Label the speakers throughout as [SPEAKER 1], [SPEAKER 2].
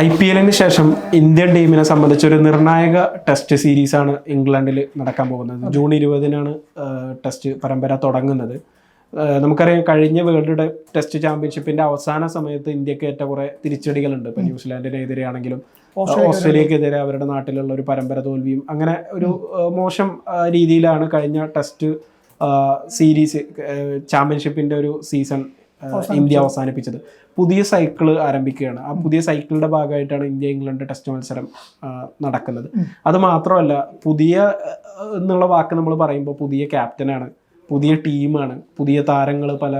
[SPEAKER 1] I P എല്ലിന് ശേഷം Indian ടീമിനെ സംബന്ധിച്ച് ഒരു നിർണായക ടെസ്റ്റ് സീരീസാണ് ഇംഗ്ലണ്ടിൽ നടക്കാൻ പോകുന്നത്. ജൂൺ ഇരുപതിനാണ് ടെസ്റ്റ് പരമ്പര തുടങ്ങുന്നത്. നമുക്കറിയാം കഴിഞ്ഞ വേൾഡ് ടെസ്റ്റ് ചാമ്പ്യൻഷിപ്പിന്റെ അവസാന സമയത്ത് ഇന്ത്യയ്ക്ക് ഏറ്റ കുറെ തിരിച്ചടികളുണ്ട്. ഇപ്പൊ ന്യൂസിലാൻഡിനെതിരെ ആണെങ്കിലും ഓസ്ട്രേലിയക്കെതിരെ. അവരുടെ നാട്ടിലുള്ള ഒരു പരമ്പര തോൽവിയും അങ്ങനെ ഒരു മോശം രീതിയിലാണ് കഴിഞ്ഞ ടെസ്റ്റ് സീരീസ് ചാമ്പ്യൻഷിപ്പിന്റെ ഒരു സീസൺ ഇന്ത്യ അവസാനിപ്പിച്ചത്. പുതിയ സൈക്കിൾ ആരംഭിക്കുകയാണ്. ആ പുതിയ സൈക്കിളിന്റെ ഭാഗമായിട്ടാണ് ഇന്ത്യ ഇംഗ്ലണ്ട് ടെസ്റ്റ് മത്സരം നടക്കുന്നത്. അത് മാത്രമല്ല പുതിയ എന്നുള്ള വാക്ക് നമ്മൾ പറയുമ്പോൾ പുതിയ ക്യാപ്റ്റനാണ് പുതിയ ടീമാണ് പുതിയ താരങ്ങൾ പല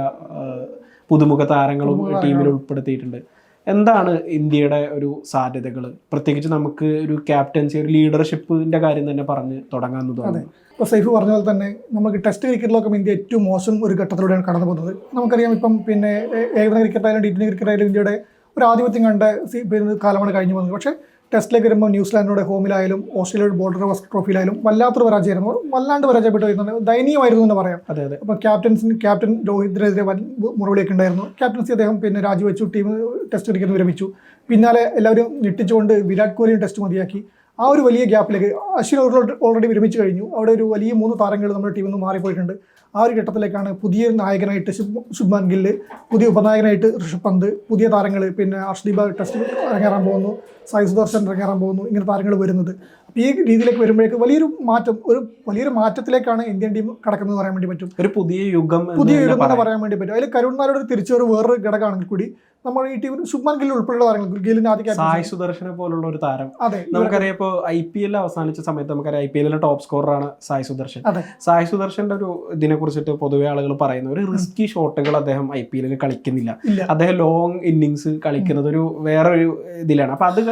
[SPEAKER 1] പുതുമുഖ താരങ്ങളും ടീമിൽ ഉൾപ്പെടുത്തിയിട്ടുണ്ട്. എന്താണ് ഇന്ത്യയുടെ ഒരു സാധ്യതകൾ പ്രത്യേകിച്ച് നമുക്ക് ഒരു ക്യാപ്റ്റൻസി ഒരു ലീഡർഷിപ്പിന്റെ കാര്യം തന്നെ പറഞ്ഞ് തുടങ്ങാമെന്ന് തോന്നുന്നു.
[SPEAKER 2] ഇപ്പോൾ സൈഫ് പറഞ്ഞ പോലെ തന്നെ നമുക്ക് ടെസ്റ്റ് ക്രിക്കറ്റിലൊക്കെ ഇന്ത്യ ഏറ്റവും മോശം ഒരു ഘട്ടത്തിലൂടെയാണ് കടന്നു പോകുന്നത്. നമുക്കറിയാം ഇപ്പം പിന്നെ ഏകദിന ക്രിക്കറ്റ് ആയാലും ടി ക്രിക്കറ്റ് ആയാലും ഇന്ത്യയുടെ ഒരു ആധിപത്യം കണ്ട പിന്നെ കാലമാണ് കഴിഞ്ഞു പോകുന്നത്. പക്ഷേ ടെസ്റ്റിലേക്ക് വരുമ്പോൾ ന്യൂസിലാൻഡിനോട് ഹോമിലായാലും ഓസ്ട്രേലിയയുടെ ബോർഡർ വസ്റ്റ് ട്രോഫിയിലായാലും വല്ലാത്തൊരു പരാജയമായിരുന്നു വല്ലാണ്ട് പരാജയപ്പെട്ട് വരുന്നുണ്ട് ദയനീയമായിരുന്നു എന്ന് പറയാം.
[SPEAKER 1] അതെ അതെ.
[SPEAKER 2] അപ്പോൾ ക്യാപ്റ്റൻസിന് ക്യാപ്റ്റൻ രോഹിത്തിനെതിരെ വൻ മുറവിളിയൊക്കെ ഉണ്ടായിരുന്നു. ക്യാപ്റ്റൻസി അദ്ദേഹം പിന്നെ രാജിവെച്ചു ടീം ടെസ്റ്റ് ക്രിക്കറ്റ് വിരമിച്ചു. പിന്നാലെ എല്ലാവരും ഞെട്ടിച്ചുകൊണ്ട് വിരാട് കോഹ്ലിയും ടെസ്റ്റ് മതിയാക്കി. ആ ഒരു വലിയ ഗ്യാപ്പിലേക്ക് അശ്വിൻ ഓൾറെഡി വിരമിച്ചു കഴിഞ്ഞു. അവിടെ ഒരു വലിയ മൂന്ന് താരങ്ങൾ നമ്മുടെ ടീമിൽ നിന്ന് മാറിപ്പോയിട്ടുണ്ട്. ആ ഒരു ഘട്ടത്തിലേക്കാണ് പുതിയ നായകനായിട്ട് ശുഭ് ശുഭ്മാൻ ഗില്ല് പുതിയ ഉപനായകനായിട്ട് ഋഷഭ് പന്ത് പുതിയ താരങ്ങൾ പിന്നെ അർഷ്ദീപ ടെസ്റ്റ് ഇറങ്ങാറാൻ പോകുന്നു സായി സുദർശൻ ഇറങ്ങാറാൻ പോകുന്നു ഇങ്ങനെ താരങ്ങൾ വരുന്നത്. അപ്പോൾ ഈ രീതിയിലേക്ക് വരുമ്പോഴേക്ക് വലിയൊരു മാറ്റം ഒരു വലിയൊരു മാറ്റത്തിലേക്കാണ് ഇന്ത്യൻ ടീം കടക്കുന്നത് പറയാൻ വേണ്ടി പറ്റും.
[SPEAKER 1] ഒരു പുതിയ യുഗം
[SPEAKER 2] പുതിയ യുഗം എന്ന് പറയാൻ വേണ്ടി പറ്റും. അതിൽ കരുൺമാരോട് ഒരു തിരിച്ചൊരു വേറൊരു ഘടകമാണെങ്കിൽ കൂടി നമ്മൾ ഈ ടീമിന് ശുഭ്മാൻ ഗിൽ ഉൾപ്പെടെയുള്ള താരങ്ങൾ ഗില്ലിന് ആദ്യ
[SPEAKER 1] സായ് സുദർശനെ പോലുള്ള ഒരു താരം.
[SPEAKER 2] അതെ
[SPEAKER 1] നമുക്കറിയാം ഇപ്പോൾ ഐ പി എൽ അവസാനിച്ച സമയത്ത് നമുക്കറിയാം ഐ പി എല്ലിലെ ടോപ്പ് സ്കോറാണ് സായ് സുദർശൻ.
[SPEAKER 2] അതെ.
[SPEAKER 1] സായ് സുദർശന്റെ ഒരു ഇതിനെ കുറിച്ചിട്ട് പൊതുവെ ആളുകൾ പറയുന്ന ഒരു റിസ്കി ഷോട്ടുകൾ അദ്ദേഹം ഐ പി എല്ലിൽ കളിക്കുന്നില്ല. അദ്ദേഹം ലോങ് ഇന്നിങ്സ് കളിക്കുന്നത് ഒരു വേറൊരു ഇതിലാണ്. അപ്പൊ അത്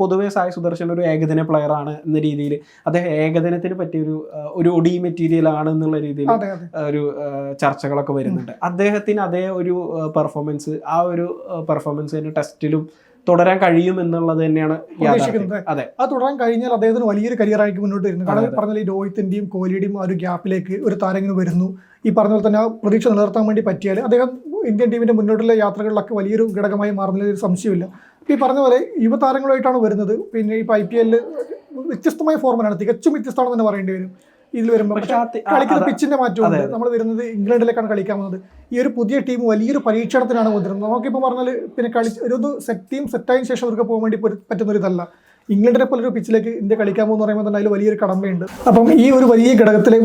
[SPEAKER 1] പൊതുവെ സായ് സുദർശൻ ഒരു ഏകദിന പ്ലെയർ ആണ് എന്ന രീതിയിൽ അദ്ദേഹം ഏകദിനത്തിന് പറ്റിയ ഒരു ഒരു ഒടി മെറ്റീരിയൽ ആണ് എന്നുള്ള രീതിയിൽ ഒരു ചർച്ചകളൊക്കെ വരുന്നുണ്ട്. അദ്ദേഹത്തിന് അതേ ഒരു പെർഫോമൻസ് ആ ഒരു പെർഫോമൻസ് ടെസ്റ്റിലും തുടരാൻ കഴിയും എന്നുള്ളത് തന്നെയാണ് അതെ.
[SPEAKER 2] അത് തുടരാൻ കഴിഞ്ഞാൽ അദ്ദേഹത്തിന് വലിയൊരു കരിയർ ആയിരിക്കും മുന്നോട്ട് വരുന്നത്
[SPEAKER 1] അതെ,
[SPEAKER 2] കാരണം പറഞ്ഞാൽ ഈ രോഹിത്തിന്റെയും കോഹ്ലിയുടെയും ആ ഒരു ഗ്യാപ്പിലേക്ക് ഒരു താരങ്ങൾ വരുന്നു. ഈ പറഞ്ഞ പോലെ തന്നെ ആ പ്രതീക്ഷ നിലനിർത്താൻ വേണ്ടി പറ്റിയാൽ അദ്ദേഹം ഇന്ത്യൻ ടീമിന്റെ മുന്നോട്ടുള്ള യാത്രകളിലൊക്കെ വലിയൊരു ഘടകമായി മാറുന്നതിൽ ഒരു സംശയമില്ല ഈ പറഞ്ഞ പോലെ യുവതാരങ്ങളുമായിട്ടാണ് വരുന്നത്. പിന്നെ ഇപ്പൊ ഐ പി എല്ലിൽ വ്യത്യസ്തമായ ഫോർമാറ്റാണ് തികച്ചും വ്യത്യസ്തമാണെന്ന് തന്നെ പറയേണ്ടി വരും. ഇതിൽ വരുമ്പോൾ കളിക്കുന്ന പിച്ചിന്റെ മാറ്റമുണ്ട് നമ്മൾ വരുന്നത് ഇംഗ്ലണ്ടിലേക്കാണ് കളിക്കാൻ വന്നത് ഈ ഒരു പുതിയ ടീം വലിയൊരു പരീക്ഷണത്തിനാണ് വന്നിരുന്നത് നമുക്കിപ്പോൾ പറഞ്ഞാൽ പിന്നെ കളി ഒരു സെറ്റ് ടീം സെറ്റായതിനു ശേഷം അവർക്ക് പോകാൻ വേണ്ടി പറ്റുന്ന ഒരു ഇതല്ല. ഇംഗ്ലണ്ടിനെ പോലൊരു ഒരു പിച്ചിലേക്ക് ഇന്ത്യ കളിക്കാൻ പോകുന്ന പറയുമ്പോൾ തന്നെ അതിൽ വലിയൊരു കടമ്പയുണ്ട്. അപ്പം ഈ ഒരു വലിയ ഘടകത്തിലെ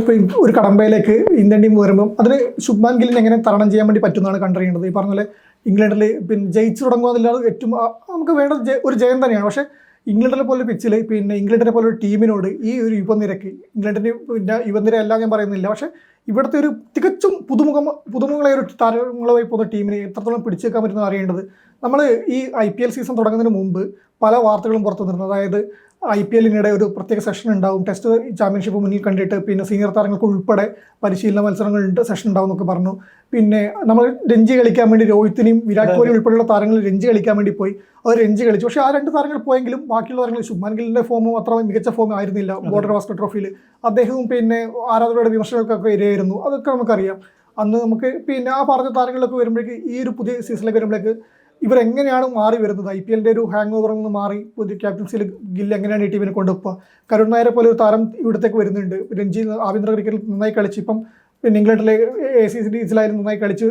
[SPEAKER 2] ഒരു കടമ്പയിലേക്ക് ഇന്ത്യൻ ടീം വരുമ്പം അതിന് ശുഭ്മാൻ ഗില്ലിനെ എങ്ങനെ തരണം ചെയ്യാൻ വേണ്ടി പറ്റുന്നതാണ് കണ്ടറിയേണ്ടത്. ഈ പറഞ്ഞ പോലെ ഇംഗ്ലണ്ടിൽ പിന്നെ ജയിച്ചു തുടങ്ങുക എന്നുള്ളത് ഏറ്റവും നമുക്ക് വേണ്ട ഒരു ജയം തന്നെയാണ്. പക്ഷേ ഇംഗ്ലണ്ടിനെ പോലെ പിച്ചിൽ പിന്നെ ഇംഗ്ലണ്ടിനെ പോലെ ഒരു ടീമിനോട് ഈ ഒരു യുവനിരക്ക് ഇംഗ്ലണ്ടിന് പിന്നെ യുവനിര എല്ലാം ഞാൻ പറയുന്നില്ല. പക്ഷേ ഇവിടുത്തെ ഒരു തികച്ചും പുതുമുഖം പുതുമുഖങ്ങളായ ഒരു താരങ്ങളുമായി പോകുന്ന ടീമിനെ എത്രത്തോളം പിടിച്ചു വെക്കാൻ പറ്റുന്ന അറിയേണ്ടത് നമ്മൾ ഈ ഐ പി എൽ സീസൺ തുടങ്ങുന്നതിന് മുമ്പ് പല വാർത്തകളും പുറത്തു നിന്നിരുന്നു അതായത് ഐ പി എല്ലിനിടെ ഒരു പ്രത്യേക സെഷൻ ഉണ്ടാവും. ടെസ്റ്റ് ചാമ്പ്യൻഷിപ്പ് മുന്നിൽ കണ്ടിട്ട് പിന്നെ സീനിയർ താരങ്ങൾക്ക് ഉൾപ്പെടെ പരിശീലന മത്സരങ്ങളുണ്ട് സെഷൻ ഉണ്ടാവും എന്നൊക്കെ പറഞ്ഞു. പിന്നെ നമ്മൾ രഞ്ജി കളിക്കാൻ വേണ്ടി രോഹിത്തിനെയും വിരാട് കോഹ്ലി ഉൾപ്പെടെയുള്ള താരങ്ങൾ രഞ്ജി കളിക്കാൻ വേണ്ടി പോയി. അവർ രഞ്ജി കളിച്ചു. പക്ഷേ ആ രണ്ട് താരങ്ങൾ പോയെങ്കിലും ബാക്കിയുള്ള താരങ്ങൾ ശുഭ്മാൻ ഗില്ലിന്റെ ഫോമും അത്ര മികച്ച ഫോം ആയിരുന്നില്ല. ബോർഡർ വാസ്കർ ട്രോഫിയിൽ അദ്ദേഹവും പിന്നെ ആരാധകരുടെ വിമർശനങ്ങൾക്കൊക്കെ ഇരയായിരുന്നു. അതൊക്കെ നമുക്കറിയാം. അന്ന് നമുക്ക് പിന്നെ ആ പറഞ്ഞ താരങ്ങളിലൊക്കെ വരുമ്പോഴേക്ക് ഈ ഒരു പുതിയ സീസണിലേക്ക് വരുമ്പോഴേക്ക് ഇവരെങ്ങനെയാണ് മാറി വരുന്നത്? ഐ പി എല്ലിന്റെ ഒരു ഹാങ് ഓവറിൽ നിന്ന് മാറി പുതിയ ക്യാപ്റ്റൻസിയിൽ ഗില്ല് എങ്ങനെയാണ് ഈ ടീമിനെ കൊണ്ടുപോകുക കരുൺ നായരെ പോലെ ഒരു താരം ഇവിടത്തേക്ക് വരുന്നുണ്ട്. രഞ്ജി ആഭ്യന്തര ക്രിക്കറ്റിൽ നന്നായി കളിച്ച് ഇപ്പം പിന്നെ ഇംഗ്ലണ്ടിലെ എ സി സീരീസിലായാലും നന്നായി കളിച്ച്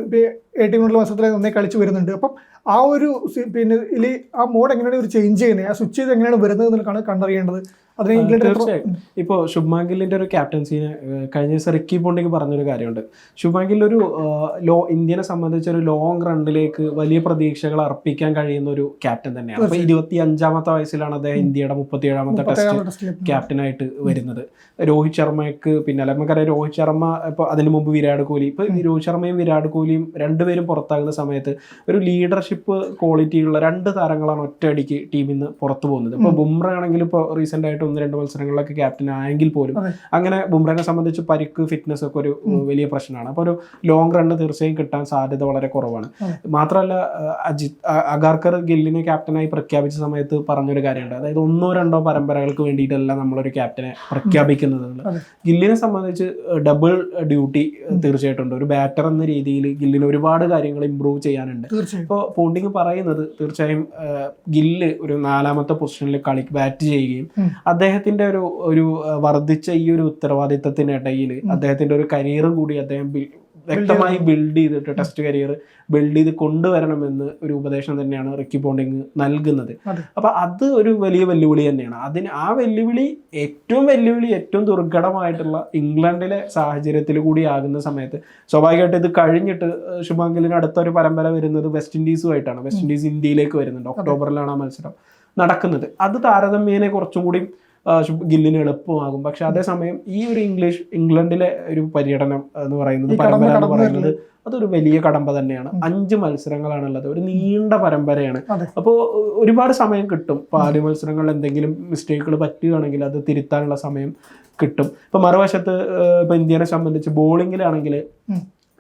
[SPEAKER 2] എ ടീമിലുള്ള മത്സരത്തിലായാലും നന്നായി കളിച്ച് വരുന്നുണ്ട്. അപ്പം ആ ഒരു പിന്നെ ഇതിൽ ആ മോഡ് എങ്ങനെയാണ് ഒരു ചേഞ്ച് ചെയ്യുന്നത്? ആ സ്വിച്ച് ചെയ്ത് എങ്ങനെയാണ് വരുന്നത് എന്നുള്ളതാണ് കണ്ടറിയേണ്ടത്.
[SPEAKER 1] തീർച്ചയായും. ഇപ്പോൾ ശുഭ്മാൻ ഗില്ലിന്റെ ഒരു ക്യാപ്റ്റൻസിനെ കഴിഞ്ഞ ദിവസം റിക്കി പോണ്ടിക്ക് പറഞ്ഞൊരു കാര്യമുണ്ട്. ശുഭ്മാൻ ഗിൽ ഒരു ലോ ഇന്ത്യനെ സംബന്ധിച്ച ഒരു ലോങ് റണ്ണിലേക്ക് വലിയ പ്രതീക്ഷകൾ അർപ്പിക്കാൻ കഴിയുന്ന ഒരു ക്യാപ്റ്റൻ തന്നെയാണ്. അപ്പൊ ഇരുപത്തി അഞ്ചാമത്തെ വയസ്സിലാണ് അദ്ദേഹം ഇന്ത്യയുടെ മുപ്പത്തി ഏഴാമത്തെ ടെസ്റ്റ് ക്യാപ്റ്റനായിട്ട് വരുന്നത്. രോഹിത് ശർമ്മയ്ക്ക് പിന്നെ നമുക്കറിയാം രോഹിത് ശർമ്മ ഇപ്പോൾ അതിനു മുമ്പ് വിരാട് കോഹ്ലി. ഇപ്പൊ രോഹിത് ശർമ്മയും വിരാട് കോഹ്ലിയും രണ്ടുപേരും പുറത്താകുന്ന സമയത്ത് ഒരു ലീഡർഷിപ്പ് ക്വാളിറ്റിയുള്ള രണ്ട് താരങ്ങളാണ് ഒറ്റയടിക്ക് ടീമിൽ നിന്ന് പുറത്തു പോകുന്നത്. ഇപ്പൊ ബുംറ ആണെങ്കിലും ഇപ്പോൾ റീസെന്റ് ആയിട്ട് ഒന്ന് രണ്ട് മത്സരങ്ങളിലൊക്കെ ക്യാപ്റ്റൻ ആയെങ്കിൽ പോലും അങ്ങനെ ബുംറനെ സംബന്ധിച്ച് പരിക്ക് ഫിറ്റ്നസ് ഒക്കെ ഒരു വലിയ പ്രശ്നമാണ്. അപ്പോൾ ഒരു ലോങ് റണ്ണ് തീർച്ചയായും കിട്ടാൻ സാധ്യത വളരെ കുറവാണ്. മാത്രമല്ല അജിത് അഗാർക്കർ ഗില്ലിനെ ക്യാപ്റ്റനായി പ്രഖ്യാപിച്ച സമയത്ത് പറഞ്ഞൊരു കാര്യമുണ്ട്. അതായത് ഒന്നോ രണ്ടോ പരമ്പരകൾക്ക് വേണ്ടിയിട്ടല്ല നമ്മളൊരു ക്യാപ്റ്റനെ പ്രഖ്യാപിക്കുന്നത്. ഗില്ലിനെ സംബന്ധിച്ച് ഡബിൾ ഡ്യൂട്ടി തീർച്ചയായിട്ടും ഉണ്ട് ഒരു ബാറ്റർ എന്ന രീതിയിൽ ഗില്ലിന് ഒരുപാട് കാര്യങ്ങൾ ഇമ്പ്രൂവ് ചെയ്യാനുണ്ട്. ഇപ്പോൾ പോണ്ടിങ് പറയുന്നത് തീർച്ചയായും ഗില്ല് ഒരു നാലാമത്തെ പൊസിഷനിൽ കളി ബാറ്റ് ചെയ്യുകയും. അദ്ദേഹത്തിന്റെ ഒരു ഒരു വർദ്ധിച്ച ഈ ഒരു ഉത്തരവാദിത്തത്തിനിടയിൽ അദ്ദേഹത്തിന്റെ ഒരു കരിയറും കൂടി അദ്ദേഹം വ്യക്തമായി ബിൽഡ് ചെയ്തിട്ട് ടെസ്റ്റ് കരിയർ ബിൽഡ് ചെയ്ത് കൊണ്ടുവരണമെന്ന് ഒരു ഉപദേശം തന്നെയാണ് റിക്കി പോണ്ടിങ് നൽകുന്നത്. അപ്പൊ അത് ഒരു വലിയ വെല്ലുവിളി തന്നെയാണ്. അതിന് ആ വെല്ലുവിളി ഏറ്റവും വെല്ലുവിളി ഏറ്റവും ദുർഘടമായിട്ടുള്ള ഇംഗ്ലണ്ടിലെ സാഹചര്യത്തിൽ കൂടി ആകുന്ന സമയത്ത് സ്വാഭാവികമായിട്ട് ഇത് കഴിഞ്ഞിട്ട് ശുഭാങ്കിലിന് അടുത്തൊരു പരമ്പര വരുന്നത് വെസ്റ്റ് ഇൻഡീസുമായിട്ടാണ്. വെസ്റ്റ് ഇൻഡീസ് ഇന്ത്യയിലേക്ക് വരുന്നുണ്ട്. ഒക്ടോബറിലാണ് ആ മത്സരം നടക്കുന്നത്. അത് താരതമ്യേനെ കുറച്ചും കൂടി ഗില്ലിന് എളുപ്പമാകും. പക്ഷെ അതേസമയം ഈ ഒരു ഇംഗ്ലീഷ് ഇംഗ്ലണ്ടിലെ ഒരു പര്യടനം എന്ന് പറയുന്നത് പരമ്പര എന്ന് പറയുന്നത് അതൊരു വലിയ കടമ്പ തന്നെയാണ്. അഞ്ച് മത്സരങ്ങളാണുള്ളത്. ഒരു നീണ്ട പരമ്പരയാണ്.
[SPEAKER 2] അപ്പോ
[SPEAKER 1] അപ്പോൾ ഒരുപാട് സമയം കിട്ടും. ഇപ്പൊ ആദ്യ മത്സരങ്ങളിൽ എന്തെങ്കിലും മിസ്റ്റേക്കുകൾ പറ്റുകയാണെങ്കിൽ അത് തിരുത്താനുള്ള സമയം കിട്ടും. ഇപ്പൊ മറുവശത്ത് ഇപ്പം ഇന്ത്യനെ സംബന്ധിച്ച് ബോളിങ്ങിലാണെങ്കിൽ.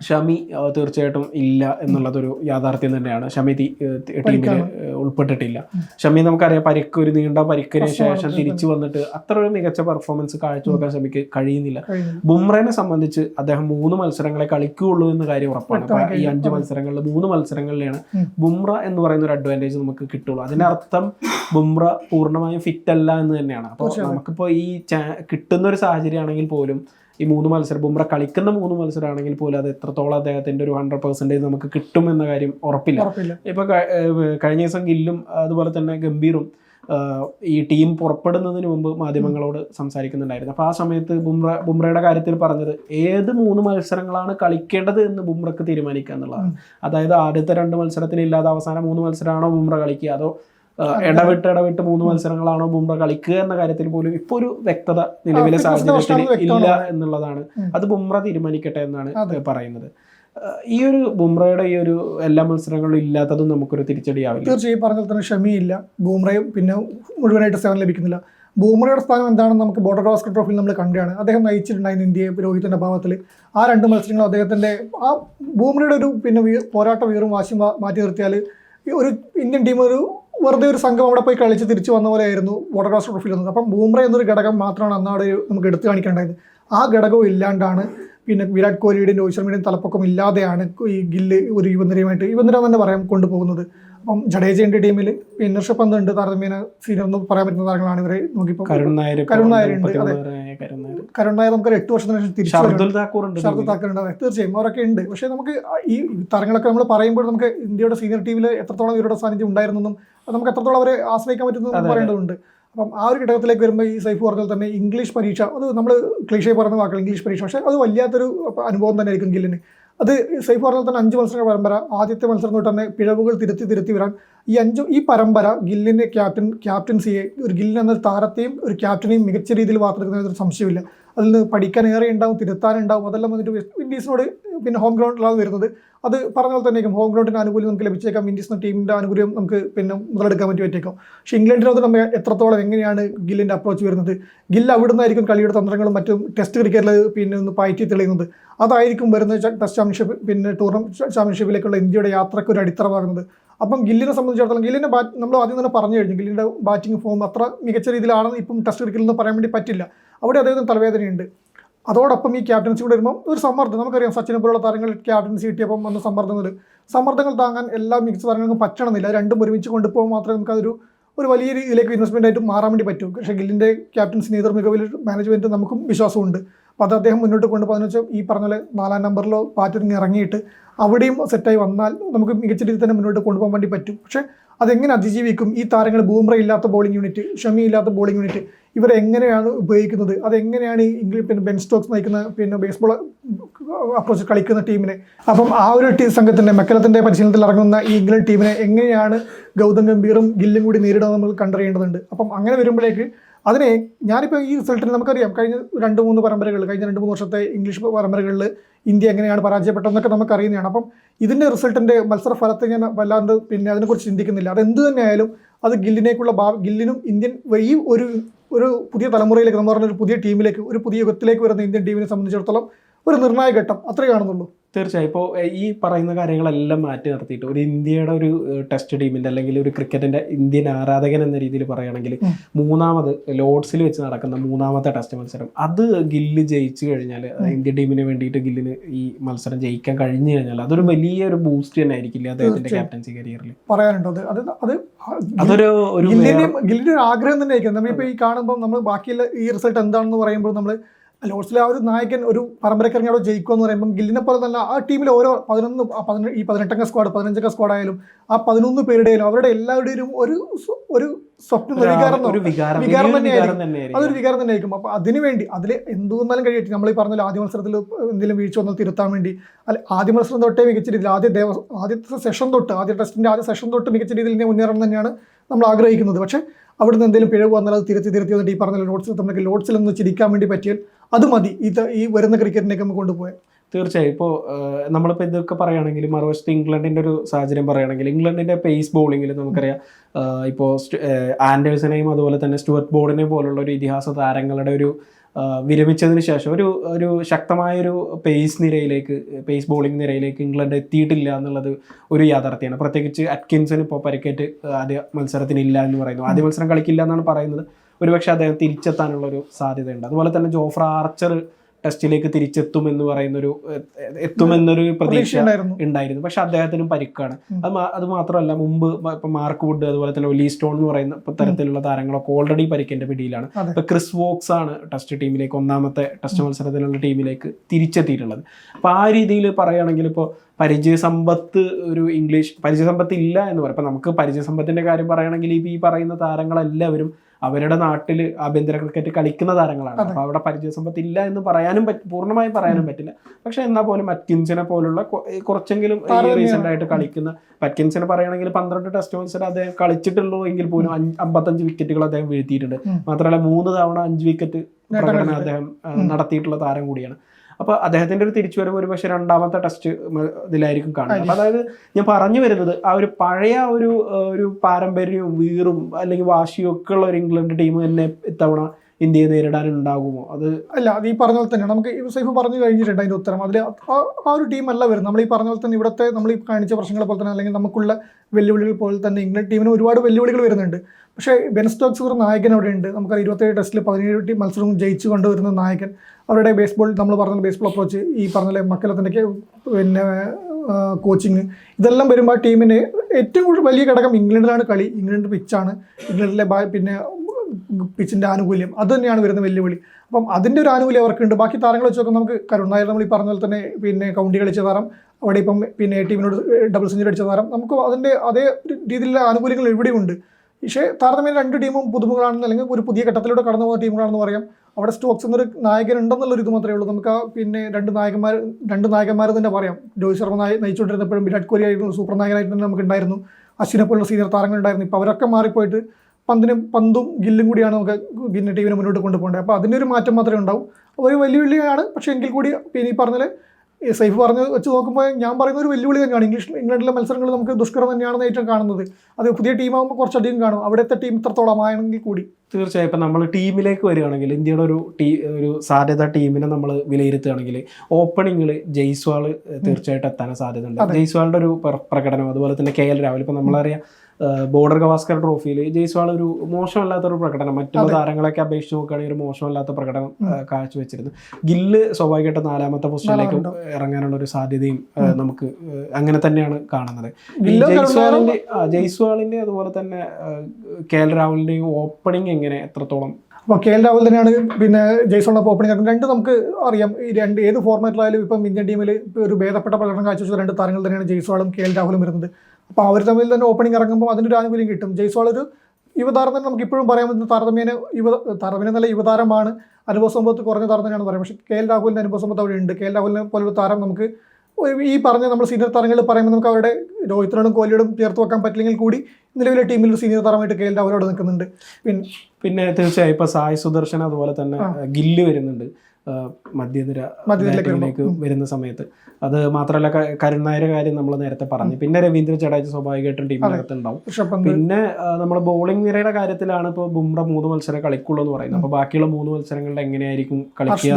[SPEAKER 1] ഷമി തീർച്ചയായിട്ടും ഇല്ല എന്നുള്ളതൊരു യാഥാർത്ഥ്യം തന്നെയാണ്. ഷമി ടീമിൽ ഉൾപ്പെട്ടിട്ടില്ല. ഷമി നമുക്കറിയാം പരിക്ക് ഒരു നീണ്ട പരിക്കിന് ശേഷം തിരിച്ചു വന്നിട്ട് അത്ര ഒരു മികച്ച പെർഫോമൻസ് കാഴ്ചവെക്കാൻ ഷമിക്ക് കഴിയുന്നില്ല. ബുംറയെ സംബന്ധിച്ച് അദ്ദേഹം മൂന്ന് മത്സരങ്ങളെ കളിക്കുകയുള്ളൂ എന്ന കാര്യം ഉറപ്പാണ്. ഈ അഞ്ച് മത്സരങ്ങളിൽ മൂന്ന് മത്സരങ്ങളിലാണ്. ബുംറ എന്ന് പറയുന്ന ഒരു അഡ്വാന്റേജ് നമുക്ക് കിട്ടുള്ളൂ. അതിനർത്ഥം ബുംറ പൂർണമായും ഫിറ്റ് അല്ല എന്ന് തന്നെയാണ്. അപ്പോൾ. നമുക്കിപ്പോൾ ഈ കിട്ടുന്ന ഒരു സാഹചര്യമാണെങ്കിൽ പോലും ഈ മൂന്ന് മത്സരം ബുംറ കളിക്കുന്ന മൂന്ന് മത്സരമാണെങ്കിൽ പോലും അത് എത്രത്തോളം അദ്ദേഹത്തിന്റെ ഒരു ഹൺഡ്രഡ് പെർസെന്റേജ് നമുക്ക് കിട്ടും എന്ന കാര്യം ഉറപ്പില്ല. ഇപ്പൊ കഴിഞ്ഞ ദിവസം ഗില്ലും അതുപോലെ തന്നെ ഗംഭീറും ഈ ടീം പുറപ്പെടുന്നതിന് മുമ്പ് മാധ്യമങ്ങളോട് സംസാരിക്കുന്നുണ്ടായിരുന്നു. അപ്പൊ ആ സമയത്ത് ബുംറ ബുംറയുടെ കാര്യത്തിൽ പറഞ്ഞത് ഏത് മൂന്ന് മത്സരങ്ങളാണ് കളിക്കേണ്ടത് എന്ന് ബുംറക്ക് തീരുമാനിക്കുക എന്നുള്ളതാണ്. അതായത് ആദ്യത്തെ രണ്ട് മത്സരത്തിന് ഇല്ലാതെ അവസാന മൂന്ന് മത്സരമാണോ ബുംറ കളിക്കുക? അതോ ഇടവിട്ട് ഇടവിട്ട് മൂന്ന് മത്സരങ്ങളാണോ ബുംറ കളിക്കുക എന്ന കാര്യത്തിൽ പോലും ഇപ്പൊ ഒരു വ്യക്തത നിലവിലെ സാഹചര്യത്തിൽ ഇല്ല എന്നുള്ളതാണ്. അത് ബുംറ തീരുമാനിക്കട്ടെ എന്നാണ് പറയുന്നത്. ഈ ഒരു ബുംറയുടെ ഈ ഒരു എല്ലാ മത്സരങ്ങളും ഇല്ലാത്തതും നമുക്കൊരു തിരിച്ചടിയാവില്ല.
[SPEAKER 2] തീർച്ചയായും പറഞ്ഞ പോലെ തന്നെ ഷമിയില്ല ബുംറയും പിന്നെ മുഴുവനായിട്ട് സെവൻ ലഭിക്കുന്നില്ല. ബൂമറയുടെ സ്ഥാനം എന്താണെന്ന് നമുക്ക് ബോർഡർ ഗാസ്കർ ട്രോഫിയിൽ നമ്മൾ കണ്ടാണ് അദ്ദേഹം നയിച്ചിട്ടുണ്ടായിരുന്നു ഇന്ത്യയെ രോഹിത്തിന്റെ അഭാവത്തിൽ ആ രണ്ട് മത്സരങ്ങളും അദ്ദേഹത്തിന്റെ ആ ബൂമറയുടെ ഒരു പിന്നെ പോരാട്ടം പോരാട്ട വീറും വാശി മാറ്റി നിർത്തിയാൽ ഒരു ഇന്ത്യൻ ടീം ഒരു വെറുതെ ഒരു സംഘം അവിടെ പോയി കളിച്ച് തിരിച്ചു വന്ന പോലെയായിരുന്നു വോട്ടർ ഗാസ്കർ ട്രോഫിയിൽ വന്നത്. അപ്പം ബൂമറ എന്നൊരു ഘടകം മാത്രമാണ് അന്നാട് നമുക്ക് എടുത്തു കാണിക്കേണ്ടത്. ആ ഘടകവും ഇല്ലാണ്ടാണ് പിന്നെ വിരാട് കോഹ്ലിയുടെയും രോഹിത് ശർമ്മയുടെയും തലപ്പൊക്കം ഇല്ലാതെയാണ് ഈ ഗില്ല് ഒരു യുവനിരയുമായിട്ട് യുവനിര തന്നെ പറയാം കൊണ്ടുപോകുന്നത്. അപ്പം ജഡേജയുടെ ടീമിൽ പിന്നെ ഋഷഭ് പന്ത് ഉണ്ട് താരതമ്യേന സീനിയർ എന്ന് പറയാൻ പറ്റുന്ന താരങ്ങളാണ് ഇവരെ. നോക്കിപ്പോ
[SPEAKER 1] കരുൺ നായർ
[SPEAKER 2] കരുൺ
[SPEAKER 1] മുപ്പത്തിമൂന്നുകാരനായ കരുൺ നായർ.
[SPEAKER 2] നമുക്ക് എട്ട് വർഷത്തിന് ശേഷം തിരിച്ചു.
[SPEAKER 1] ഷർദുൽ താക്കൂർ ഉണ്ട്
[SPEAKER 2] അതെ. തീർച്ചയായും അവരൊക്കെ ഉണ്ട്. പക്ഷേ നമുക്ക് ഈ താരങ്ങളൊക്കെ നമ്മൾ പറയുമ്പോൾ നമുക്ക് ഇന്ത്യയുടെ സീനിയർ ടീമിൽ എത്രത്തോളം ഇവരുടെ സാന്നിധ്യം ഉണ്ടായിരുന്നെന്നും അത് നമുക്ക് എത്രത്തോളം അവരെ ആശ്രയിക്കാൻ പറ്റുന്നതും
[SPEAKER 1] അതെ, അതെ.
[SPEAKER 2] പറയേണ്ടതുണ്ട്. അപ്പം ആ ഒരു ഘടകത്തിലേക്ക് വരുമ്പോൾ ഈ സൈഫ് പറഞ്ഞാൽ തന്നെ ഇംഗ്ലീഷ് പരീക്ഷ അത് നമ്മൾ ക്ലീഷേ പറഞ്ഞ വാക്കുകൾ ഇംഗ്ലീഷ് പരീക്ഷ. പക്ഷേ അത് വല്ലാത്തൊരു അനുഭവം തന്നെ ആയിരിക്കും ഗില്ലിന്. അത് സൈഫ് പറഞ്ഞാൽ തന്നെ അഞ്ച് മത്സര പരമ്പര ആദ്യത്തെ മത്സരം തൊട്ട് തന്നെ പിഴവുകൾ തിരുത്തി തിരുത്തി വരാൻ ഈ അഞ്ച് ഈ പരമ്പര ഗില്ലിന്റെ ക്യാപ്റ്റൻ ക്യാപ്റ്റൻസിയെ ഒരു ഗില്ലിൻ എന്ന താരത്തെയും ഒരു ക്യാപ്റ്റനെയും മികച്ച രീതിയിൽ വാർത്തെടുക്കുന്നതിൽ സംശയമില്ല അതിൽ പഠിക്കാൻ ഏറെ ഉണ്ടാവും തിരുത്താനുണ്ടാവും അതെല്ലാം വന്നിട്ട് വെസ്റ്റ് ഇൻഡീസിനോട് പിന്നെ ഹോം ഗ്രൗണ്ടിലാണ് വരുന്നത്. അത് പറഞ്ഞ പോലെ തന്നെയായിരിക്കും. ഹോം ഗ്രൗണ്ടിന് ആനുകൂല്യം നമുക്ക് ലഭിച്ചേക്കാം. ഇൻഡീസ് ടീമിന്റെ ആനുകൂല്യം നമുക്ക് പിന്നെ മുതലെടുക്കാൻ പറ്റി പറ്റിയേക്കാം. പക്ഷേ ഇംഗ്ലണ്ടിനകത്ത് നമ്മൾ എത്രത്തോളം എങ്ങനെയാണ് ഗില്ലിന്റെ അപ്രോച്ച് വരുന്നത്? ഗിൽ അവിടെ നിന്നായിരിക്കും കളിയുടെ തന്ത്രങ്ങളും മറ്റും ടെസ്റ്റ് ക്രിക്കറ്റിൽ പിന്നെ ഒന്ന് പയറ്റി തെളിയുന്നത്. അതായിരിക്കും വരുന്ന ടെസ്റ്റ് ചാമ്പ്യൻഷിപ്പ് പിന്നെ ടൂർണമെന്റ് ചാമ്പ്യൻഷിപ്പിലേക്കുള്ള ഇന്ത്യയുടെ യാത്രയ്ക്ക് ഒരു അടിത്തറമാകുന്നത് അപ്പം ഗില്ലിനെ സംബന്ധിച്ചിടത്തോളം ഗില്ലിന്റെ ബാറ്റ് നമ്മൾ ആദ്യം തന്നെ പറഞ്ഞു കഴിഞ്ഞു ഗില്ലിന്റെ ബാറ്റിംഗ് ഫോം അത്ര മികച്ച രീതിയിലാണെന്ന് ഇപ്പം ടെസ്റ്റ് ക്രിക്കറ്റിൽ നിന്ന് പറയാൻ വേണ്ടി പറ്റില്ല. അവിടെ അദ്ദേഹത്തിന് തലവേദനയുണ്ട്. അതോടൊപ്പം ഈ ക്യാപ്റ്റൻസി കൂടെ വരുമ്പോൾ ഒരു സമ്മർദ്ദം. നമുക്കറിയാം സച്ചിനെ പോലുള്ള താരങ്ങൾ ക്യാപ്റ്റൻസി കിട്ടിയപ്പം വന്ന സമ്മർദ്ദങ്ങൾ. സമ്മർദ്ദങ്ങൾ താങ്ങാൻ എല്ലാ മികച്ച താരങ്ങൾക്കും പറ്റണമെന്നില്ല രണ്ടും ഒരുമിച്ച് കൊണ്ടുപോകാൻ മാത്രമേ നമുക്കതൊരു ഒരു വലിയ രീതിയിലേക്ക് ഇൻവെസ്റ്റ്മെന്റ് ആയിട്ട് മാറാൻ വേണ്ടി പറ്റൂ. പക്ഷേ ഗില്ലിന്റെ ക്യാപ്റ്റൻസി നേതൃമികവിൽ മാനേജ്മെന്റ് നമുക്കും വിശ്വാസമുണ്ട്. അപ്പോൾ അത് അദ്ദേഹം മുന്നോട്ട് കൊണ്ടുപോകുന്ന വെച്ചാൽ ഈ പറഞ്ഞ പോലെ നാലാം നമ്പറിലോ ബാറ്റിംഗ് ഇറങ്ങിയിട്ട് അവിടെയും സെറ്റായി വന്നാൽ നമുക്ക് മികച്ച രീതിയിൽ തന്നെ മുന്നോട്ട് കൊണ്ടുപോകാൻ വേണ്ടി പറ്റും. പക്ഷേ അതെങ്ങനെ അതിജീവിക്കും? ഈ താരങ്ങൾ ബൂമ്ര ഇല്ലാത്ത ബോളിംഗ് യൂണിറ്റ് ഷമി ഇല്ലാത്ത ബോളിംഗ് യൂണിറ്റ് ഇവരെ എങ്ങനെയാണ് ഉപയോഗിക്കുന്നത്? അതെങ്ങനെയാണ് ഈ ഇംഗ്ലീഷ് പിന്നെ ബെൻ സ്റ്റോക്സ് നയിക്കുന്ന പിന്നെ ബേസ്ബോൾ അപ്രോച്ച് കളിക്കുന്ന ടീമിനെ? അപ്പം ആ ഒരു ടീം സംഘത്തിന്റെ മെക്കലത്തിന്റെ പരിശീലനത്തിൽ ഇറങ്ങുന്ന ഈ ഇംഗ്ലണ്ട് ടീമിനെ എങ്ങനെയാണ് ഗൗതം ഗംഭീറും ഗില്ലും കൂടി നേരിടാൻ നമ്മൾ കണ്ടറിയേണ്ടതുണ്ട്. അപ്പം അങ്ങനെ വരുമ്പോഴേക്ക് അതിനെ ഞാനിപ്പോൾ ഈ റിസൾട്ടിന് നമുക്കറിയാം. കഴിഞ്ഞ രണ്ട് മൂന്ന് പരമ്പരകൾ കഴിഞ്ഞ രണ്ട് മൂന്ന് വർഷത്തെ ഇംഗ്ലീഷ് പരമ്പരകളിൽ ഇന്ത്യ എങ്ങനെയാണ് പരാജയപ്പെട്ടതെന്നൊക്കെ നമുക്കറിയുന്നതാണ്. അപ്പം ഇതിന്റെ റിസൾട്ടിന്റെ മത്സര ഫലത്തെ ഞാൻ വല്ലാണ്ട് പിന്നെ അതിനെക്കുറിച്ച് ചിന്തിക്കുന്നില്ല. അത് എന്ത് തന്നെയായാലും അത് ഗില്ലിനേക്കുള്ള ഭാവ ഗില്ലിനും ഇന്ത്യൻ ഈ ഒരു ഒരു പുതിയ തലമുറയിലേക്ക് നമ്മൾ പറഞ്ഞ ഒരു പുതിയ ടീമിലേക്ക് ഒരു പുതിയ യുഗത്തിലേക്ക് വരുന്ന ഇന്ത്യൻ ടീമിനെ സംബന്ധിച്ചിടത്തോളം ഒരു നിർണായക ഘട്ടം. അത്രേ കാണുന്നുള്ളൂ.
[SPEAKER 1] തീർച്ചയായും. ഇപ്പോൾ ഈ പറയുന്ന കാര്യങ്ങളെല്ലാം മാറ്റി നിർത്തിയിട്ട് ഒരു ഇന്ത്യയുടെ ഒരു ടെസ്റ്റ് ടീമിന്റെ അല്ലെങ്കിൽ ഒരു ക്രിക്കറ്റിന്റെ ഇന്ത്യൻ ആരാധകൻ എന്ന രീതിയിൽ പറയുകയാണെങ്കിൽ. മൂന്നാമത് ലോഡ്സിൽ വെച്ച് നടക്കുന്ന മൂന്നാമത്തെ ടെസ്റ്റ് മത്സരം. അത് ഗില്ല് ജയിച്ചു കഴിഞ്ഞാൽ ഇന്ത്യൻ ടീമിന് വേണ്ടിയിട്ട് ഗില്ലിന് ഈ മത്സരം ജയിക്കാൻ കഴിഞ്ഞു കഴിഞ്ഞാൽ അതൊരു വലിയൊരു ബൂസ്റ്റ് തന്നെ ആയിരിക്കില്ല അദ്ദേഹത്തിന്റെ. ക്യാപ്റ്റൻസി കരിയറിൽ
[SPEAKER 2] പറയാനുണ്ടോ. അത് അത് അത്
[SPEAKER 1] അതൊരു ഒരു
[SPEAKER 2] ഗില്ലിന്റെ ഒരു ആഗ്രഹം തന്നെ ആയിരിക്കും. നമ്മളിപ്പോൾ ഈ കാണുമ്പോൾ നമ്മൾ ബാക്കിയുള്ള ഈ റിസൾട്ട് എന്താണെന്ന് പറയുമ്പോൾ നമ്മൾ ലോർഡ്സിലെ ആ ഒരു നായകൻ ഒരു പരമ്പരക്കാരൻ അവിടെ ജയിക്കുക എന്ന് പറയുമ്പോൾ ഗില്ലിനെ പോലെ തന്നെ ആ ടീമിലെ ഓരോ പതിനൊന്ന് ഈ പതിനെട്ടംഗ സ്ക്വാഡ് പതിനഞ്ചംഗ സ്ക്വാഡ് ആയാലും ആ പതിനൊന്ന് പേരുടെയും അവരുടെ എല്ലാവരുടെയും ഒരു ഒരു സ്വപ്നം വികാരം
[SPEAKER 1] വികാരം
[SPEAKER 2] തന്നെയായിരിക്കും. അതൊരു വികാരം തന്നെയായിരിക്കും. അപ്പോൾ അതിനുവേണ്ടി അതിൽ എന്ത് വന്നാലും കഴിയട്ടെ. നമ്മൾ ഈ പറഞ്ഞ ആദ്യ മത്സരത്തിൽ എന്തെങ്കിലും വീഴ്ച വന്നാൽ തിരുത്താൻ വേണ്ടി. അല്ല ആദ്യ മത്സരം തൊട്ടേ മികച്ച രീതിയിൽ ആദ്യ ദേവ ആദ്യത്തെ സെഷൻ തൊട്ട് ആദ്യ ടെസ്റ്റിന്റെ ആദ്യ സെഷൻ തൊട്ട് മികച്ച രീതിയിൽ മുന്നേറണം തന്നെയാണ് നമ്മൾ ആഗ്രഹിക്കുന്നത്. പക്ഷേ അവിടുന്ന് എന്തെങ്കിലും പിഴവ് വന്നാൽ അത് തിരുത്തി തിരുത്തി വന്നിട്ട് ഈ പറഞ്ഞ ലോഡ്സിൽ നമുക്ക് ലോഡ്സിൽ ഒന്ന് ചിരിക്കാൻ വേണ്ടി പറ്റിയാൽ അത് മതി. ഈ ഈ വരുന്ന ക്രിക്കറ്റിനൊക്കെ നമുക്ക് കൊണ്ടുപോയാൽ.
[SPEAKER 1] തീർച്ചയായും. ഇപ്പോൾ നമ്മളിപ്പോൾ ഇതൊക്കെ പറയുകയാണെങ്കിൽ മറുവശത്ത് ഇംഗ്ലണ്ടിന്റെ ഒരു സാഹചര്യം പറയുകയാണെങ്കിൽ ഇംഗ്ലണ്ടിന്റെ പേസ് ബോളിങ്ങിൽ നമുക്കറിയാം. ഇപ്പോൾ ആൻഡേഴ്സനെയും അതുപോലെ തന്നെ സ്റ്റുവർട്ട് ബോർഡിനെ പോലുള്ള ഒരു ഇതിഹാസ താരങ്ങളുടെ ഒരു വിരമിച്ചതിന് ശേഷം ഒരു ഒരു ശക്തമായൊരു പേസ് നിരയിലേക്ക് പേസ് ബോളിംഗ് നിരയിലേക്ക് ഇംഗ്ലണ്ട് എത്തിയിട്ടില്ല എന്നുള്ളത് ഒരു യാഥാർത്ഥ്യമാണ്. പ്രത്യേകിച്ച് അറ്റ്കിൻസൺ ഇപ്പോൾ പരിക്കേറ്റ് ആദ്യ മത്സരത്തിനില്ല എന്ന് പറയുന്നു. ആദ്യ മത്സരം കളിക്കില്ല എന്നാണ് പറയുന്നത്. ഒരുപക്ഷെ അദ്ദേഹം തിരിച്ചെത്താനുള്ളൊരു സാധ്യതയുണ്ട്. അതുപോലെ തന്നെ ജോഫ്ര ആർച്ചർ ടെസ്റ്റിലേക്ക് തിരിച്ചെത്തും എന്ന് പറയുന്നൊരു എത്തുമെന്നൊരു പ്രതീക്ഷ ഉണ്ടായിരുന്നു. പക്ഷെ അദ്ദേഹത്തിനും പരിക്കാണ്. അത് അത് മാത്രമല്ല മുമ്പ് ഇപ്പൊ മാർക്ക് വുഡ് അതുപോലെ തന്നെ ഒലി സ്റ്റോൺ എന്ന് പറയുന്ന തരത്തിലുള്ള താരങ്ങളൊക്കെ ഓൾറെഡി പരിക്കിന്റെ പിടിയിലാണ്. ഇപ്പൊ ക്രിസ് വോക്സ് ആണ് ടെസ്റ്റ് ടീമിലേക്ക് ഒന്നാമത്തെ ടെസ്റ്റ് മത്സരത്തിലുള്ള ടീമിലേക്ക് തിരിച്ചെത്തിയിട്ടുള്ളത്. അപ്പൊ ആ രീതിയിൽ പറയുകയാണെങ്കിൽ ഇപ്പോൾ പരിചയസമ്പത്ത് ഒരു ഇംഗ്ലീഷ് പരിചയസമ്പത്ത് ഇല്ല എന്ന് പറയും. ഇപ്പൊ നമുക്ക് പരിചയസമ്പത്തിന്റെ കാര്യം പറയുകയാണെങ്കിൽ ഇപ്പൊ ഈ പറയുന്ന താരങ്ങളെല്ലാവരും അവരുടെ നാട്ടിൽ ആഭ്യന്തര ക്രിക്കറ്റ് കളിക്കുന്ന താരങ്ങളാണ്. അപ്പൊ അവിടെ പരിചയസമ്പത്ത് ഇല്ല എന്ന് പറയാനും പറ്റ പൂർണമായും പറയാനും പറ്റില്ല. പക്ഷെ എന്നാൽ പോലും മറ്റ്കിൻസിനെ പോലുള്ള കുറച്ചെങ്കിലും റീസെന്റ് ആയിട്ട് കളിക്കുന്ന മറ്റ്കിൻസിനെ പറയുകയാണെങ്കിൽ പന്ത്രണ്ട് ടെസ്റ്റ് മത്സരം അദ്ദേഹം കളിച്ചിട്ടുള്ളൂ എങ്കിൽ പോലും അമ്പത്തഞ്ച് വിക്കറ്റുകൾ അദ്ദേഹം വീഴ്ത്തിയിട്ടുണ്ട്. മാത്രമല്ല മൂന്ന് തവണ അഞ്ച് വിക്കറ്റ് പ്രകടനം അദ്ദേഹം നടത്തിയിട്ടുള്ള താരം കൂടിയാണ്. അപ്പൊ അദ്ദേഹത്തിന്റെ ഒരു തിരിച്ചുവരവ് ഒരു പക്ഷേ രണ്ടാമത്തെ ടെസ്റ്റ് ഇതിലായിരിക്കും കാണുന്നത്. അതായത് ഞാൻ പറഞ്ഞു വരുന്നത് ആ ഒരു പഴയ ഒരു ഒരു പാരമ്പര്യവും വീറും അല്ലെങ്കിൽ വാശിയും ഒക്കെ ഉള്ള ഒരു ഇംഗ്ലണ്ട് ടീം തന്നെ ഇത്തവണ ഇന്ത്യയെ നേരിടാൻ ഉണ്ടാകുമോ അത്
[SPEAKER 2] അല്ല അത് ഈ പറഞ്ഞ പോലെ തന്നെ നമുക്ക് സൈഫ് പറഞ്ഞു കഴിഞ്ഞിട്ടുണ്ട് അതിന്റെ ഉത്തരം. അതിൽ ആ ഒരു ടീം അല്ല വരുന്നത്. നമ്മൾ ഈ പറഞ്ഞ പോലെ തന്നെ ഇവിടുത്തെ നമ്മൾ ഈ കാണിച്ച പ്രശ്നങ്ങളെ പോലെ തന്നെ അല്ലെങ്കിൽ നമുക്കുള്ള വെല്ലുവിളികൾ പോലെ തന്നെ ഇംഗ്ലണ്ട് ടീമിന് ഒരുപാട് വെല്ലുവിളികൾ വരുന്നുണ്ട്. പക്ഷേ ബെൻ സ്റ്റോക്സ് ഒരു നായകൻ അവിടെ ഉണ്ട് നമുക്കറിയാം ഇരുപത്തേഴ് ടെസ്റ്റിൽ പതിനേഴ് മത്സരവും ജയിച്ചു കൊണ്ടുവരുന്ന നായകൻ. അവരുടെ ബേസ്ബോൾ നമ്മൾ പറഞ്ഞ ബേസ്ബോൾ അപ്രോച്ച് ഈ പറഞ്ഞ മക്കലത്തിന്റെ പിന്നെ കോച്ചിങ് ഇതെല്ലാം വരുമ്പോൾ ടീമിന് ഏറ്റവും കൂടുതൽ വലിയ ഘടകം ഇംഗ്ലണ്ടിലാണ് കളി. ഇംഗ്ലണ്ട് പിച്ചാണ് ഇംഗ്ലണ്ടിലെ പിന്നെ പിച്ചിന്റെ ആനുകൂല്യം. അത് തന്നെയാണ് വരുന്ന വെല്ലുവിളി. അപ്പം അതിന്റെ ഒരു ആനുകൂല്യം അവർക്കുണ്ട്. ബാക്കി താരങ്ങൾ വെച്ച് നോക്കുമ്പോൾ നമുക്ക് കരുൺ നായർ നമ്മൾ ഈ പറഞ്ഞ പോലെ തന്നെ പിന്നെ കൗണ്ടി കളിച്ച താരം അവിടെ ഇപ്പം പിന്നെ ടീമിനോട് ഡബിൾ സെഞ്ചുറി അടിച്ച താരം. നമുക്ക് അതിന്റെ അതേ രീതിയിലുള്ള ആനുകൂല്യങ്ങൾ ഇവിടെയുണ്ട്. പക്ഷേ താരതമ്യം രണ്ട് ടീമും പുതുമുകളാണെന്ന് അല്ലെങ്കിൽ ഒരു പുതിയ ഘട്ടത്തിലൂടെ കടന്നു പോകുന്ന ടീമുകളാണെന്ന് പറയാം. അവിടെ സ്റ്റോക്സ് എന്നൊരു നായകൻ ഉണ്ടെന്നുള്ളൊരു ഇത് മാത്രമേ ഉള്ളൂ. നമുക്ക് പിന്നെ രണ്ട് നായകന്മാർ രണ്ട് നായകന്മാർ തന്നെ പറയാം. രോഹിത് ശർമ്മ നായ നയിച്ചുകൊണ്ടിരുന്നപ്പോഴും വിരാട് കോഹ്ലി ആയിരുന്നു സൂപ്പർ നായകനായിട്ട് തന്നെ നമുക്ക് ഉണ്ടായിരുന്നു അശ്വിനെ പോലുള്ള സീനിയർ താരങ്ങൾ ഉണ്ടായിരുന്നു ഇപ്പോൾ അവരൊക്കെ മാറിപ്പോയിട്ട് പന്തിനും പന്തും ഗില്ലും കൂടിയാണ് നമുക്ക് പിന്നെ ടീമിനെ മുന്നോട്ട് കൊണ്ടുപോകേണ്ടത്. അപ്പോൾ അതിന്റെ ഒരു മാറ്റം മാത്രമേ ഉണ്ടാവും. ഒരു വെല്ലുവിളിയാണ്. പക്ഷേ എങ്കിൽ കൂടി പിന്നെ ഈ പറഞ്ഞാൽ സൈഫ് പറഞ്ഞ് വെച്ച് നോക്കുമ്പോൾ ഞാൻ പറയുന്ന ഒരു വെല്ലുവിളി തന്നെയാണ്. ഇംഗ്ലീഷ് ഇംഗ്ലണ്ടിലെ മത്സരങ്ങൾ നമുക്ക് ദുഷ്കരം തന്നെയാണെന്ന് ഏറ്റവും കാണുന്നത്. അത് പുതിയ ടീമാകുമ്പോൾ കുറച്ചധികം കാണും. അവിടുത്തെ ടീം ഇത്രത്തോളം ആയെങ്കിൽ കൂടി.
[SPEAKER 1] തീർച്ചയായും ഇപ്പം നമ്മൾ ടീമിലേക്ക് വരികയാണെങ്കിൽ ഇന്ത്യയുടെ ഒരു ടീ ഒരു സാധ്യത ടീമിനെ നമ്മൾ വിലയിരുത്തുകയാണെങ്കിൽ ഓപ്പണിങ്ങിൽ ജയ്സ്വാൾ തീർച്ചയായിട്ടും എത്താൻ സാധ്യതയുണ്ട്.
[SPEAKER 2] അതെ.
[SPEAKER 1] ജയ്സ്വാളിന്റെ ഒരു പ്രകടനം അതുപോലെ തന്നെ കെ എൽ രാഹുൽ. ഇപ്പം നമ്മളറിയാം ബോർഡർ ഗവാസ്കർ ട്രോഫിയിൽ ജയ്സ്വാൾ ഒരു മോശമല്ലാത്ത ഒരു പ്രകടനം മറ്റുള്ള
[SPEAKER 2] താരങ്ങളൊക്കെ
[SPEAKER 1] താരങ്ങളെയൊക്കെ അപേക്ഷിച്ച് നോക്കുകയാണെങ്കിൽ ഒരു മോശമല്ലാത്ത പ്രകടനം കാഴ്ചവെച്ചിരുന്നു. ഗില്ല് സ്വാഭാവികമായിട്ട് നാലാമത്തെ പൊസിഷനിലേക്ക് ഇറങ്ങാനുള്ള ഒരു സാധ്യതയും നമുക്ക് അങ്ങനെ തന്നെയാണ് കാണുന്നത്. ജയ്സ്വാളിന്റെ ജയ്സ്വാളിന്റെ അതുപോലെ തന്നെ കെ എൽ രാഹുലിന്റെയും ഓപ്പണിംഗ് എങ്ങനെ എത്രത്തോളം?
[SPEAKER 2] അപ്പോൾ കെ എൽ രാഹുൽ തന്നെയാണ് പിന്നെ ജയ്സോണിന്റെ ഓപ്പണിംഗ് ആക്കുന്നത്. രണ്ട് നമുക്ക് അറിയാം. ഈ രണ്ട് ഏത് ഫോർമാറ്റിലായാലും ഇപ്പം ഇന്ത്യൻ ടീമിൽ ഒരു ഭേദപ്പെട്ട പ്രകടനം കാഴ്ചവെച്ച രണ്ട് താരങ്ങൾ തന്നെയാണ് ജയ്സ്വാളും കെ എൽ രാഹുലും വരുന്നത്. അപ്പോൾ അവർ തമ്മിൽ തന്നെ ഓപ്പണിംഗ് ഇറങ്ങുമ്പോൾ അതിന്റെ ഒരു ആനുകൂല്യം കിട്ടും. ജയ്സ്വാൾ ഒരു യുവതാരം തന്നെ നമുക്ക് ഇപ്പോഴും പറയാൻ പറ്റുന്ന താരതമ്യേന യുവ താരതമ്യം നല്ല യുവതാരമാണ്. അനുഭവ സമ്പത്ത് കുറഞ്ഞ താരം തന്നെയാണ് പറയുന്നത് പക്ഷേ കെ എൽ രാഹുലിന്റെ അനുഭവ സമ്പത്ത് അവിടെ ഉണ്ട്. കെ എൽ രാഹുലിനെ പോലൊരു താരം നമുക്ക് ഈ പറഞ്ഞ നമ്മൾ സീനിയർ താരങ്ങൾ പറയുമ്പോൾ നമുക്ക് അവരുടെ രോഹിത്തിനോടും കോഹ്ലിയോടും ചേർത്ത് വെക്കാൻ പറ്റില്ലെങ്കിൽ കൂടി നിലവിലെ ടീമിൽ സീനിയർ താരമായിട്ട് കെ എൽ രാഹുൽ അവിടെ നിൽക്കുന്നുണ്ട്. പിന്നെ
[SPEAKER 1] പിന്നെ തീർച്ചയായും ഇപ്പൊ സായ് സുദർശൻ അതുപോലെ തന്നെ ഗില്ല് വരുന്നുണ്ട്. മധ്യനിര
[SPEAKER 2] മധ്യനിരയിലേക്ക്
[SPEAKER 1] വരുന്ന സമയത്ത്. അത് മാത്രമല്ല ക- കരുൺ നായരുടെ കാര്യം നമ്മൾ നേരത്തെ പറഞ്ഞു. പിന്നെ രവീന്ദ്ര ജഡേജ സ്വാഭാവികമായിട്ടും ടീമിനകത്ത് ഉണ്ടാവും പിന്നെ നമ്മൾ ബോളിംഗ് നിരയുടെ കാര്യത്തിലാണ് ഇപ്പോൾ ബുംറ മൂന്ന് മത്സരം കളിക്കുള്ളൂ എന്ന് പറയുന്നത്. അപ്പൊ ബാക്കിയുള്ള മൂന്ന് മത്സരങ്ങളിൽ എങ്ങനെയായിരിക്കും കളിക്കുക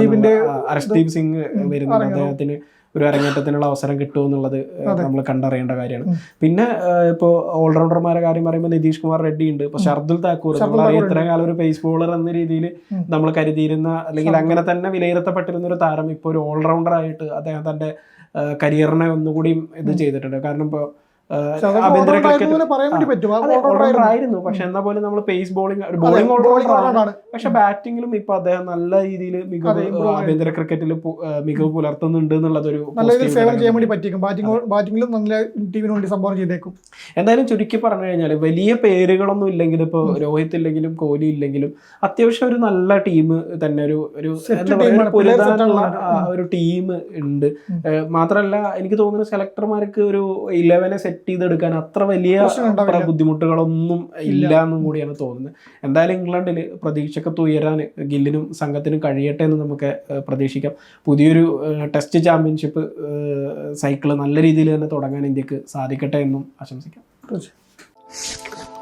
[SPEAKER 1] അർഷ്ദീപ് സിംഗ് വരുന്നത് അദ്ദേഹത്തിന് ഒരു അരങ്ങേറ്റത്തിനുള്ള അവസരം കിട്ടുമെന്നുള്ളത്
[SPEAKER 2] എന്നുള്ളത്
[SPEAKER 1] നമ്മൾ കണ്ടറിയേണ്ട കാര്യമാണ്. പിന്നെ ഇപ്പോൾ ഓൾറൗണ്ടർമാരെ കാര്യം പറയുമ്പോൾ നിതീഷ് കുമാർ റെഡ്ഡി ഉണ്ട്. പക്ഷെ അബ്ദുൽ താക്കൂർ നമ്മളറിയാം ഇത്രയും കാലം ഒരു പേസ് ബോളർ എന്ന രീതിയിൽ നമ്മൾ കരുതിയിരുന്ന അല്ലെങ്കിൽ അങ്ങനെ തന്നെ വിലയിരുത്തപ്പെട്ടിരുന്ന ഒരു താരം ഇപ്പോൾ ഒരു ഓൾറൗണ്ടർ ആയിട്ട് അദ്ദേഹം തന്റെ കരിയറിനെ ഒന്നുകൂടി ഇത് ചെയ്തിട്ടുണ്ട്. കാരണം ഇപ്പോൾ
[SPEAKER 2] ആയിരുന്നു.
[SPEAKER 1] പക്ഷെ എന്നാ പോലും നമ്മൾ പേസ് ബോളിംഗ് ബോളിംഗ് ആണ്. പക്ഷെ ബാറ്റിംഗിലും ഇപ്പൊ അദ്ദേഹം നല്ല രീതിയിൽ മികവ് ആഭ്യന്തര ക്രിക്കറ്റിൽ മികവ് പുലർത്തുന്നുണ്ട് എന്നുള്ളതൊരു
[SPEAKER 2] നല്ല രീതിയിൽ സേവനം ചെയ്യാൻ വേണ്ടി പറ്റിയേക്കും. ബാറ്റിംഗ് ബാറ്റിംഗിലും നല്ല ടീമിന് വേണ്ടി സംഭാവന ചെയ്തേക്കും.
[SPEAKER 1] എന്തായാലും ചുരുക്കി പറഞ്ഞു കഴിഞ്ഞാൽ വലിയ പേരുകളൊന്നും ഇല്ലെങ്കിൽ ഇപ്പൊ രോഹിത് ഇല്ലെങ്കിലും കോഹ്ലി ഇല്ലെങ്കിലും അത്യാവശ്യം ഒരു നല്ല ടീം തന്നെ ഒരു ഒരു ഒരു ടീം ഉണ്ട്. മാത്രല്ല എനിക്ക് തോന്നുന്നു സെലക്ടർമാർക്ക് ഒരു ഇലവനെ സെറ്റ് ചെയ്തെടുക്കാൻ അത്ര വലിയ അത്ര ബുദ്ധിമുട്ടുകളൊന്നും ഇല്ല. എന്നും കൂടിയാണ് തോന്നുന്നത്. എന്തായാലും ഇംഗ്ലണ്ടിൽ പ്രതീക്ഷക്കത്ത് ഉയരാൻ ഗില്ലിനും സംഘത്തിനും കഴിയട്ടെ എന്ന് നമുക്ക് പ്രതീക്ഷിക്കാം. പുതിയൊരു ടെസ്റ്റ് ചാമ്പ്യൻഷിപ്പ് സൈക്കിൾ നല്ല രീതിയിൽ തന്നെ തുടങ്ങാൻ ഇന്ത്യയ്ക്ക് സാധിക്കട്ടെ എന്നും ആശംസിക്കാം.
[SPEAKER 2] തീർച്ചയായും.